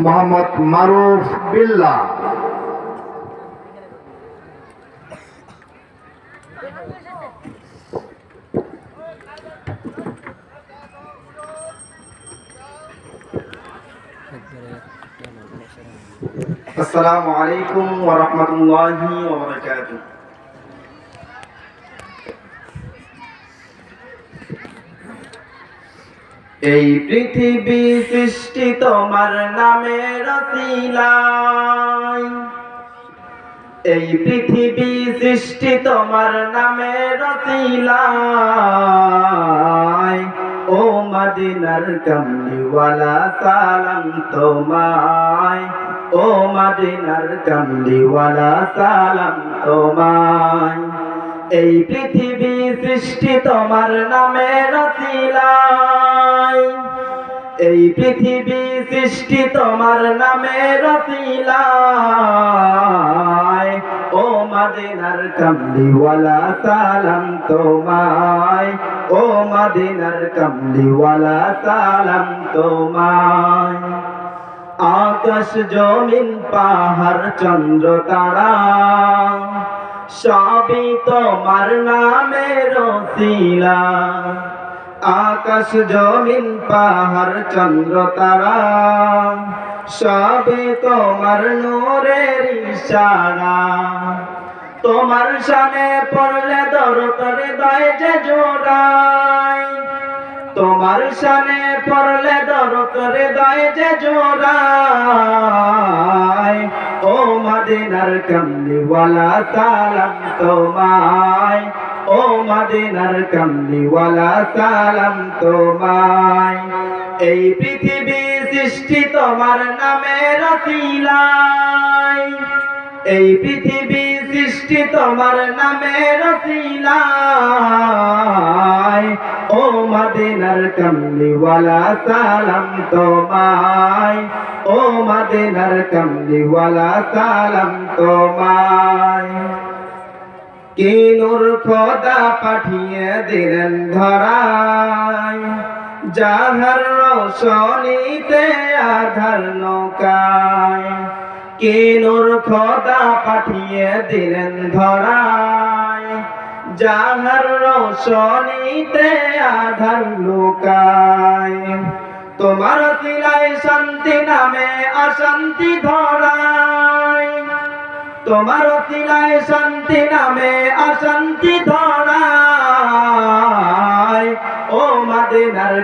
মোহাম্মদ মারুফ বিল্লা আসসালামু আলাইকুম ওয়া রাহমাতুল্লাহি ওয়া বারাকাতুহু এই পৃথিবী সৃষ্টি তোমার নামে রসিলাই। এই পৃথিবী সৃষ্টি তোমার নামে রসিলাই। ও মদিনার কমলিওয়ালা, সালাম তোমায়। ও মদিনার কমলিওয়ালা, সালাম তোমায়। এই পৃথিবী সৃষ্টি তোমার নামে রসিলাই। এই পৃথিবী সৃষ্টি তোমার নামে রসিলাই। ও মদিনার কমলিওয়ালা, সালাম তোমায়। ও মদিনার কমলিওয়ালা, সালাম তোমায়। আকাশ জমিন, পাহাড়, চন্দ্র, তারা। সবই তোমার নামে রসিলা আকাশ, জমিন, পাহাড়, চন্দ্র, তারা সবে তোমার নূরের ইশারা। তোমার সামনে পড়লে দরতরে দয় যে জোড়াই তোমার সামনে পড়লে দরতরে দয় যে জোড়াই মদিনার কমলিওয়ালা সালাম তোমায়। ও মদিনার কমলিওয়ালা সালাম তোমায়। এই পৃথিবী সৃষ্টি তোমার নামে রসিলাই। এই পৃথিবী সৃষ্টি তোমার নামে রসিলাই ও মদিনার কমলিওয়ালা, সালাম তোমায়। ও মদিনার কমলিওয়ালা, সালাম তোমায়। কি নূর খোদা পাঠিয়ে দিলেন ধরায়। যাহার রোশনীতে আধার নৌকায়। কি নূর খোদা পাঠিয়ে দিলেন ধরায়। যাহার রোশনীতে আধার লুকায়। তোমার তিলাই শান্তি নামে অশান্তি ধরায়। তোমার তিলায় শান্তি নামে অশান্তি ধরায়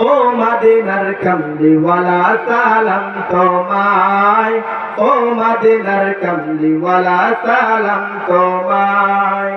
ও মদিনার কমলিওয়ালা সালাম তোমায়। ও মদিনার কমলিওয়ালা সালাম তোমায়।